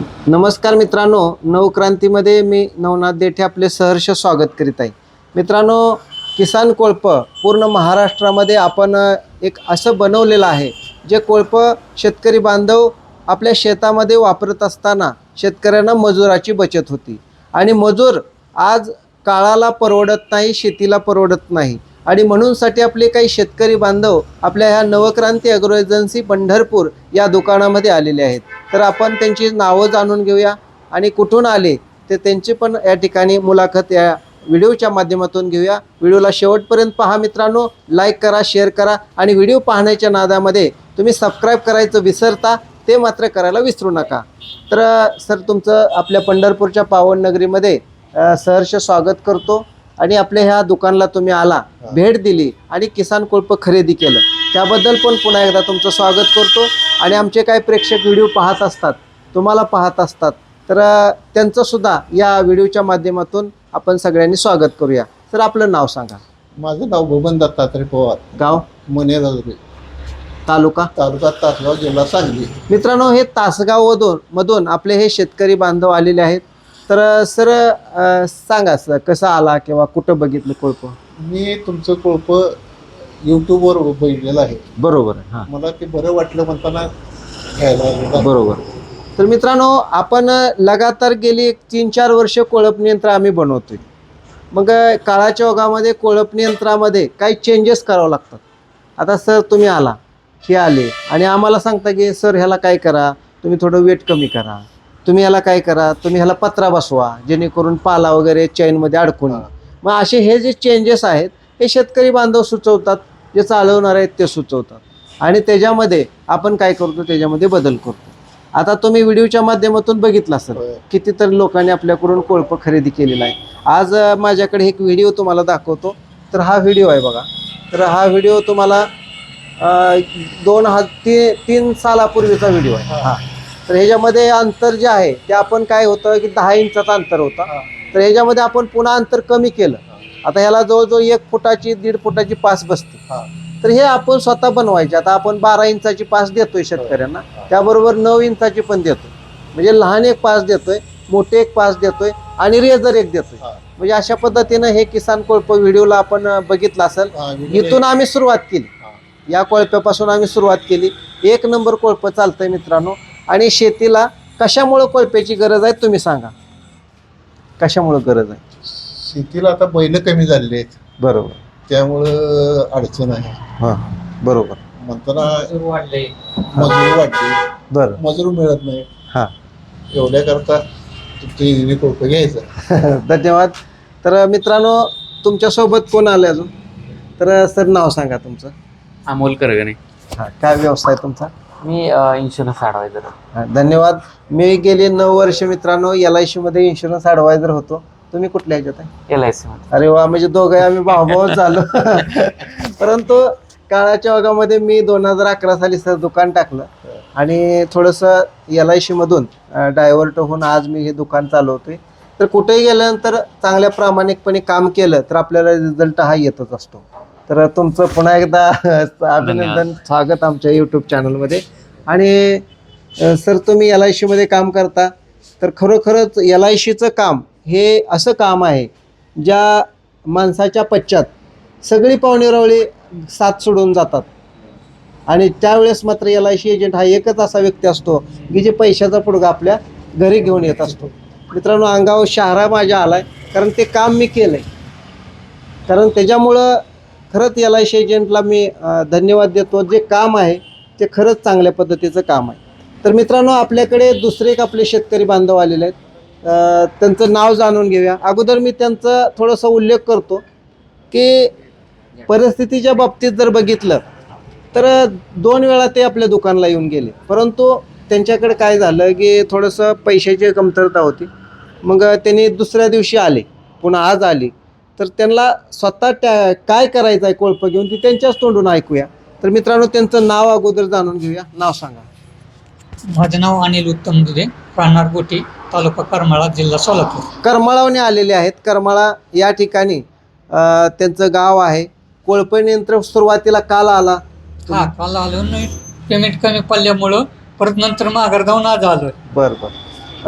नमस्कार मित्रांनो नवक्रांतीमध्ये मी नवनाथ देठे आपले सहर्ष स्वागत करीत आहे. मित्रांनो किसान कोळप पूर्ण महाराष्ट्रामध्ये आपण एक असं बनवलेलं आहे जे कोळप शेतकरी बांधव आपल्या शेतामध्ये वापरत असताना शेतकऱ्यांना मजुराची बचत होती. आणि मजूर आज काळाला परवडत नाही शेतीला परवडत नाही. आणि म्हणूनसाठी आपले काही शेतकरी बांधव आपल्या ह्या नवक्रांती अग्रो एजन्सी पंढरपूर या दुकानामध्ये आलेले आहेत. तर आपण त्यांची नावं जाणून घेऊया. आणि कुठून आले ते त्यांची पण या ठिकाणी मुलाखत या व्हिडिओच्या माध्यमातून घेऊया. व्हिडिओला शेवटपर्यंत पहा मित्रांनो. लाईक करा शेअर करा आणि व्हिडिओ पाहण्याच्या नादामध्ये तुम्ही सबस्क्राईब करायचं विसरता ते मात्र करायला विसरू नका. तर सर तुमचं आपल्या पंढरपूरच्या पावन नगरीमध्ये सहर्ष स्वागत करतो. आणि आपल्या ह्या दुकानला तुम्ही आला भेट दिली आणि किसान कोळप खरेदी केलं. त्याबद्दल पण पुन्हा एकदा तुमचं स्वागत करतो. आणि आमचे काही प्रेक्षक व्हिडिओ पाहत असतात तुम्हाला पाहत असतात तर त्यांचं सुद्धा या व्हिडिओच्या माध्यमातून आपण सगळ्यांनी स्वागत करूया. सर आपलं नाव सांगा. माझं नाव बबन दत्तात्रय पवार. गाव? मनेराजुरी तालुका? तालुका तासगाव जिल्हा सांगली. मित्रांनो हे तासगाव मधून मधून आपले हे शेतकरी बांधव आलेले आहेत. तर सर अ, सांगा सर कसं आला किंवा कुठं बघितलं कोळप? मी तुमचं कोळप यूट्यूबवर बघितलेलं आहे. बरोबर आहे हां. मला ते बरं वाटलं म्हणताना घ्यायला आलेलो आहे. बरोबर. तर मित्रांनो आपण लगातार गेली एक तीन चार वर्ष कोळप यंत्र आम्ही बनवतोय. मग अ, काळाच्या ओघामध्ये कोळप यंत्रामध्ये काही चेंजेस करावं लागतात. आता सर तुम्ही आला. हे आले. आणि आम्हाला सांगता की सर ह्याला काय करा? तुम्ही थोडं वेट कमी करा. तुम्ही ह्याला काय करा तुम्ही ह्याला पत्रा बसवा जेणेकरून पाला वगैरे चैनमध्ये अडकून. मग असे हे जे चेंजेस आहेत हे शेतकरी बांधव सुचवतात जे चालवणार आहेत ते सुचवतात. आणि त्याच्यामध्ये आपण काय करतो त्याच्यामध्ये बदल करतो. आता तुम्ही व्हिडिओच्या माध्यमातून बघितला सर. कितीतरी लोकांनी आपल्याकडून कोळप खरेदी केलेला आहे. आज माझ्याकडे एक व्हिडिओ तुम्हाला दाखवतो. तर हा व्हिडिओ आहे बघा. तर हा व्हिडिओ तुम्हाला दोन हा ती तीन सालापूर्वीचा व्हिडिओ आहे. हा. तर ह्याच्यामध्ये अंतर जे आहे ते आपण काय होतं की दहा इंचाचं अंतर होतं. तर ह्याच्यामध्ये आपण पुन्हा अंतर कमी केलं. आता ह्याला जवळजवळ एक फुटाची दीड फुटाची पास बसते. तर हे आपण स्वतः बनवायचे. आता आपण बारा इंचाची पास देतोय शेतकऱ्यांना. त्याबरोबर नऊ इंचाची पण देतोय. म्हणजे लहान एक पास देतोय मोठे एक पास देतोय आणि रेझर एक देतोय. म्हणजे अशा पद्धतीनं हे किसान कोळप व्हिडिओला आपण बघितलं असेल. इथून आम्ही सुरुवात केली. या कोळप्यापासून आम्ही सुरुवात केली. एक नंबर कोळप चालतंय मित्रांनो. आणि शेतीला कशामुळं कोळप्याची गरज आहे तुम्ही सांगा. कशामुळं गरज आहे? शेतीला आता बैल कमी झालेले आहेत. बरोबर. त्यामुळं अडचण आहे. हां बरोबर. म्हणताना वाढले. मजूर वाढली. बरं. मजूर मिळत नाही. हां. एवढ्याकरता तुमची कोळप घ्यायचं. धन्यवाद. तर मित्रांनो तुमच्यासोबत कोण आले अजून? तर सर नाव सांगा तुमचं. अमोल करगणे. हां काय व्यवसाय तुमचा? मी इन्शुरन्स ॲडवायझर धन्यवाद. मी गेली नऊ वर्ष मित्रांनो एल आयमध्ये इन्शुरन्स ॲडवायझर होतो. तुम्ही कुठल्या ह्याच्यात आहे? एल आय सी मध्ये. अरे वा म्हणजे दोघे आम्ही भावभावच झालो. परंतु काळाच्या ओघामध्ये मी दोन हजार अकरा साली सर दुकान टाकलं. आणि थोडंसं एल आय मधून डायव्हर्ट होऊन आज मी हे दुकान चालवतोय. तर कुठेही गेल्यानंतर चांगल्या प्रामाणिकपणे काम केलं तर आपल्याला रिझल्ट हा येतच असतो. तर तुमचं पुन्हा एकदा अभिनंदन स्वागत आमच्या यूट्यूब चॅनलमध्ये आणि सर तुम्ही एल आयमध्ये काम करता तर खरोखरच एल आय सीचं काम हे असं काम आहे ज्या माणसाच्या पश्चात सगळी पाहुणेरावळी साथ सोडून जातात. आणि त्यावेळेस मात्र एल आय सी एजंट हा एकच असा व्यक्ती असतो की जे पैशाचा पुडगा आपल्या घरी घेऊन येत असतो. मित्रांनो अंगावर शहारा माझ्या आलाय कारण ते काम मी केलं आहे कारण त्याच्यामुळं खरंच एल आय सी एजंटला मी धन्यवाद देतो. जे काम आहे ते खरंच चांगल्या पद्धतीचं काम आहे. तर मित्रांनो आपल्याकडे दुसरे एक आपले शेतकरी बांधव आलेले आहेत. त्यांचं नाव जाणून घेऊया. अगोदर मी त्यांचं थोडंसं उल्लेख करतो की परिस्थितीच्या बाबतीत जर बघितलं तर दोन वेळा ते आपल्या दुकानाला येऊन गेले. परंतु त्यांच्याकडे काय झालं की थोडंसं पैशाची कमतरता होती. मग त्यांनी दुसऱ्या दिवशी आले. पुन्हा आज आली. तर त्यांना स्वतः त्या काय करायचं आहे कोळप घेऊन ते त्यांच्याच तोंडून ऐकूया. तर मित्रांनो त्यांचं नाव अगोदर जाणून घेऊया. नाव सांगा. माझं नाव अनिल उत्तम दुधे राहणार गोटी तालुका करमाळा जिल्हा सोलापूर. करमाळावने आलेले आहेत. करमाळा या ठिकाणी अं, त्यांचं गाव आहे. कोळपण यंत्र सुरुवातीला काल आला. हा काल आलो नाही. पेमेंट कमी पडल्यामुळं परत नंतर माघार जाऊन आज आलोय. बर बर.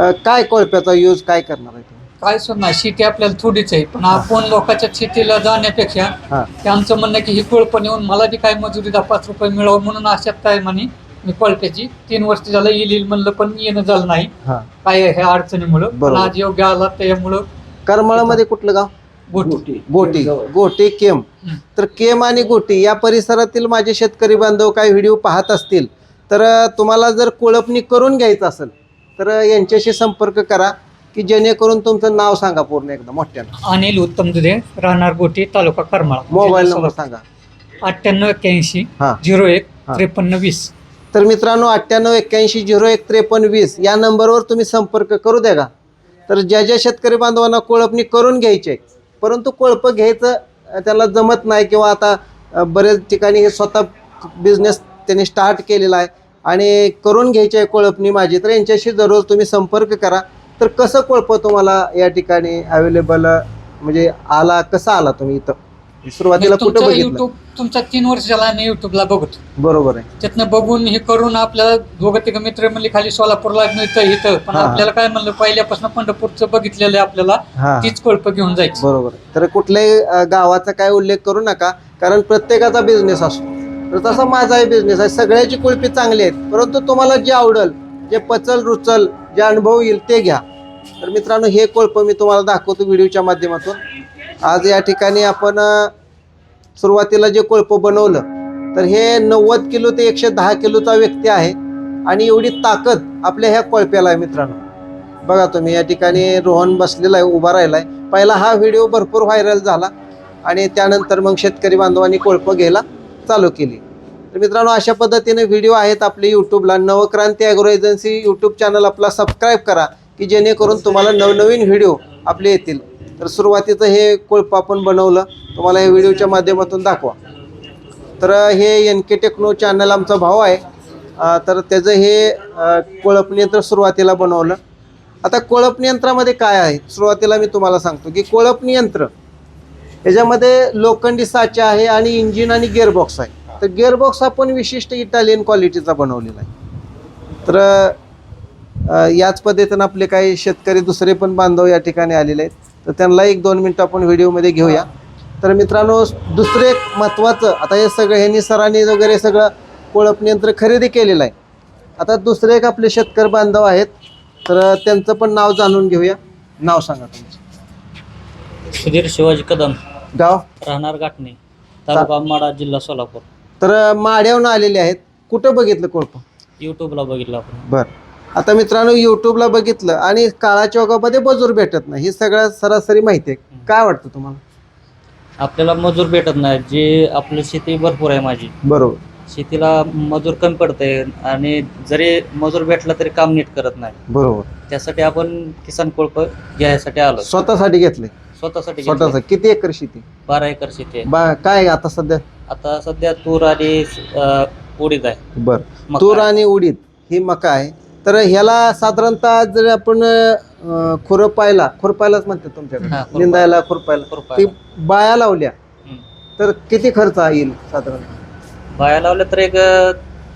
अ, काय कोळप्याचा यूज काय करणार आहे तुम्ही? काय सुद्धा शेती आपल्याला थोडीच आहे. पण आपण लोकांच्या शेतीला जाण्यापेक्षा हा. ते आमचं म्हणणं आहे की ही कोळपण येऊन मला बी काय मजुरी दहा पाच रुपये मिळावं म्हणून आशात काय म्हणे? मी कोळप्याची तीन वर्ष झालं येईल येईल म्हणलं पण येणं झालं नाही. हा. काय ह्या अडचणीमुळं? पण बरोबर. आज योग्य आला त्यामुळं करमाळामध्ये कुठलं गाव? गोटी. गोटी. गोटी. केम हं. तर केम आणि गोटी या परिसरातील माझे शेतकरी बांधव काही व्हिडिओ पाहत असतील तर अ, तुम्हाला जर कोळपणी करून घ्यायचं असेल तर अ, यांच्याशी संपर्क करा. की जेणेकरून तुमचं नाव सांगा पूर्ण एकदा मोठ्यानं. अनिल उत्तम दुधे राहणार गोटी तालुका करमाळा. Mobile number. सांगा. अठ्ठ्याण्णव एक्क्याऐंशी हा. झिरो एक हा. त्रेपन्न वीस. तर मित्रांनो अठ्ठ्याण्णव एक्क्याऐंशी झिरो एक त्रेपन्न वीस या नंबरवर तुम्ही संपर्क करू द्या का? तर ज्या ज्या शेतकरी बांधवांना कोळपणी करून घ्यायची आहे परंतु कोळपं घ्यायचं अ, त्याला जमत नाही किंवा आता अ, बरेच ठिकाणी हे स्वतः बिझनेस त्यांनी स्टार्ट केलेला आहे. आणि करून घ्यायची आहे कोळपणी माझी तर यांच्याशी जरूर तुम्ही संपर्क करा. तर कसं कोळपं तुम्हाला या ठिकाणी अवेलेबल म्हणजे आला कसा आला तुम्ही इथं? सुरुवातीला कुठं बघितलं? युट्यूब तुमचा तीन वर्ष झाला आम्ही युट्यूबला बघतो. बरोबर आहे. त्यातनं बघून हे करून आपल्याला दोघं तिघं मित्र म्हणले खाली सोलापूरला मिळतं इथं. पण. आपल्याला काय म्हणलं पहिल्यापासून पंढरपूरचं बघितलेलं आहे आपल्याला. तीच कोळप घेऊन जायची. बरोबर तर कुठल्याही गावाचा काय उल्लेख करू नका कारण प्रत्येकाचा बिझनेस असतो. तर तसा माझाही बिझनेस आहे. सगळ्याची कुळपी चांगली आहेत. परंतु तुम्हाला जे आवडल जे पचल रुचल जे अनुभव येईल ते घ्या. तर मित्रांनो हे कोळप मी तुम्हाला दाखवतो व्हिडिओच्या माध्यमातून. आज या ठिकाणी आपण सुरुवातीला जे कोळप बनवलं तर हे नव्वद किलो ते एकशे दहा किलोचा व्यक्ती आहे आणि एवढी ताकद आपल्या ह्या कोळप्याला आहे मित्रांनो. बघा तुम्ही या ठिकाणी रोहन बसलेला आहे उभा राहिला आहे पहिला हा व्हिडिओ भरपूर व्हायरल झाला आणि त्यानंतर मग शेतकरी बांधवांनी कोळपं घ्यायला चालू केली. तर मित्रांनो अशा पद्धतीने व्हिडिओ आहेत आपले यूट्यूबला Navkranti agro agency YouTube channel आपला सबस्क्राईब करा. की जेणेकरून तुम्हाला नवनवीन व्हिडिओ आपले येतील. तर सुरुवातीचं हे कोळपं आपण बनवलं तुम्हाला हे व्हिडिओच्या माध्यमातून दाखवा. तर हे एन के टेक्नो चॅनल आमचा भाव आहे. तर त्याचं हे अं, कोळपणी यंत्र सुरुवातीला बनवलं. आता कोळपणी यंत्रामध्ये काय आहे? सुरुवातीला मी तुम्हाला सांगतो की कोळपणी यंत्र याच्यामध्ये लोखंडी साचा आहे आणि इंजिन आणि गिअरबॉक्स आहे. तर गिअरबॉक्स आपण विशिष्ट इटालियन क्वालिटीचा बनवलेला आहे. तर याच पद्धतीनं आपले काही शेतकरी दुसरे पण बांधव या ठिकाणी आलेले आहेत. तर त्यांना एक दोन मिनटं आपण व्हिडिओमध्ये घेऊया. तर मित्रांनो दुसरं एक महत्त्वाचं आता हे सगळं ह्यांनी सरांनी वगैरे सगळं कोळपणी यंत्र खरेदी केलेलं आहे. आता दुसरे एक आपले शेतकरी बांधव आहेत. तर त्यांचं पण नाव जाणून घेऊया. नाव सांगा तुमचं. सुधीर शिवाजी कदम. गाव? राहणार गाठणे तालुका माडा जिल्हा सोलापूर. तर माड्यावरून आलेले आहेत. कुठं बघितलं कोळप? यूट्यूबला बघितलं आपण. बर. आता मित्रांनो युट्यूबला बघितलं आणि काळाच्या ओघामध्ये मजूर भेटत नाही. ही सगळ्यात सरासरी माहिती आहे. काय वाटतं तुम्हाला? आपल्याला मजूर भेटत नाही. जे आपली शेती भरपूर आहे माझी. बरोबर. शेतीला मजूर कमी पडते आणि जरी मजूर भेटला तरी काम नीट करत नाही. बरोबर. त्यासाठी आपण किसान कोळप घ्यायसाठी आलो. स्वतःसाठी घेतले? स्वतःसाठी स्वतःच. घेतलंय. किती एकर शेती? बारा एकर शेती आहे. बा काय आता सध्या? आता सध्या तूर आणि अं, उडीद आहे. बर. मका तूर. आणि उडीद ही मका आहे. तर ह्याला साधारणतः जर आपण अं, खुरपायला खुरपायलाच म्हणतात हा, तुमच्याकडे खुरपायला. निंदायला खुरपायला खुरपा ती. बाया लावल्या. हम्म. तर किती खर्च येईल साधारण? बाया लावल्या तर एक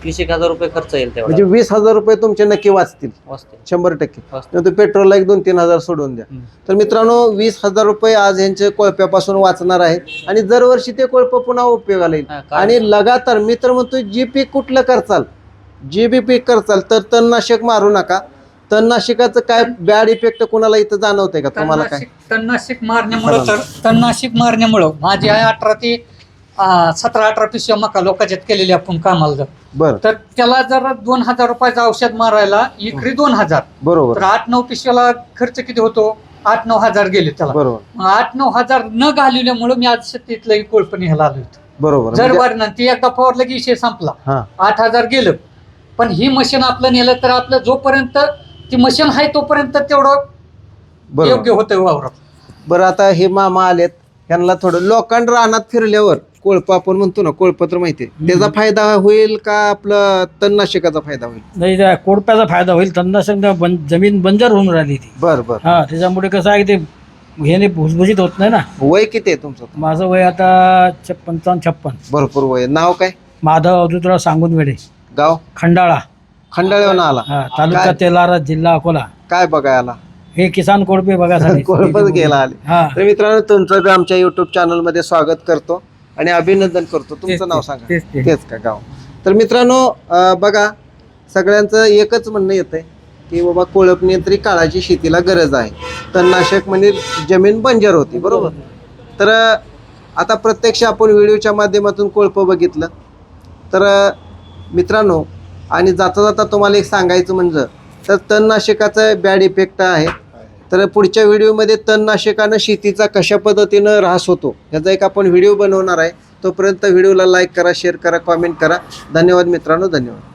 तीस एक हजार रुपये खर्च येईल म्हणजे तेवढा वीस हजार रुपये तुमचे नक्की वाचतील. वाचते शंभर टक्के. वाचते. नंतर पेट्रोलला एक दोन तीन हजार सोडून द्या. हम्म. तर मित्रांनो वीस हजार रुपये आज यांचे कोळप्यापासून वाचणार आहेत. आणि दरवर्षी ते कोळप पुन्हा उपयोगाला येईल. हा, काय- आणि लगातार मी तर म्हणतो जी पीक कुठलं करचाल जे बी पीक करचाल तर तणनाशक मारू नका. तणनाशकाचं काय बॅड इफेक्ट कोणाला इथं जाणवतंय का? तुम्हाला काय? तणनाशक तणनाशक मारण्यामुळं तर तणनाशक मारण्यामुळं. माझी आहे अठरा ते अं, सतरा अठरा पिशव्या मका लोकांच्यात केलेली आपण कामाला जर बरं. तर त्याला जर दोन हजार रुपयाचं औषध मारायला इकरी दोन हजार. बरोबर. तर आठ नऊ पिशव्याला खर्च किती होतो? आठ नऊ हजार गेले त्याला. बरोबर. मग आठ नऊ हजार न घालवल्यामुळं मी आज शेतीतलं कोळपणी ह्याला आलो होतो बरोबर. जर म्हणजे- बरं ना ती एकदा फवारलं की विषय संपला. हा. आठ हजार गेलं. पण ही मशीन आपलं नेलं तर आपलं जोपर्यंत ती मशीन आहे तोपर्यंत तेवढं बरोबर. योग्य होतं वावरात. बरं आता हे मामा आलेत यांना थोडं लोखंड रानात फिरल्यावर कोळप आपण म्हणतो ना कोळप तर माहिती आहे. त्याचा फायदा होईल का आपलं तणनाशकाचा फायदा होईल? नाही त्या कोडप्याचा फायदा होईल. तणनाशक बन जमीन बंजर होऊन राहिली ती. बर बर. हा त्याच्यामुळे कसं आहे ते हे भुसभुशीत होत नाही ना. वय किती आहे तुमचं? माझं वय आता छप- पंचावन्न छप्पन. भरपूर वय. आहे. नाव काय? माधव अवधूतराव सांगून वेडे गाव? खंडाळा. खंडाळीहून आला. हा तालुका काय? तेलारा जिल्हा अकोला. काय बघायला? हे किसान कोळपे बघासाठी कोळपच गेला आले. हा. तर मित्रांनो तुमचं बी आमच्या युट्यूब चॅनलमध्ये स्वागत करतो आणि अभिनंदन करतो. तुमचं नाव सांगा. तेच ते. तेच का गाव? तर मित्रांनो अं, बघा सगळ्यांचं एकच म्हणणं येतंय की बाबा कोळपणी तरी काळाची शेतीला गरज आहे. तणनाशक म्हणजे जमीन बंजर होती बरोबर? तर अं, आता प्रत्यक्ष आपण व्हिडिओच्या माध्यमातून कोळप बघितलं. तर अं, मित्रांनो आणि जाता जाता तुम्हाला एक सांगायचं म्हणजे तर तणनाशकाचा बॅड इफेक्ट आहे. तर पुढच्या व्हिडिओमध्ये तणनाशकानं शेतीचा कशा पद्धतीनं ऱ्हास होतो ह्याचा एक आपण व्हिडिओ बनवणार आहे. तोपर्यंत व्हिडिओला लाईक करा शेअर करा कॉमेंट करा. धन्यवाद मित्रांनो धन्यवाद.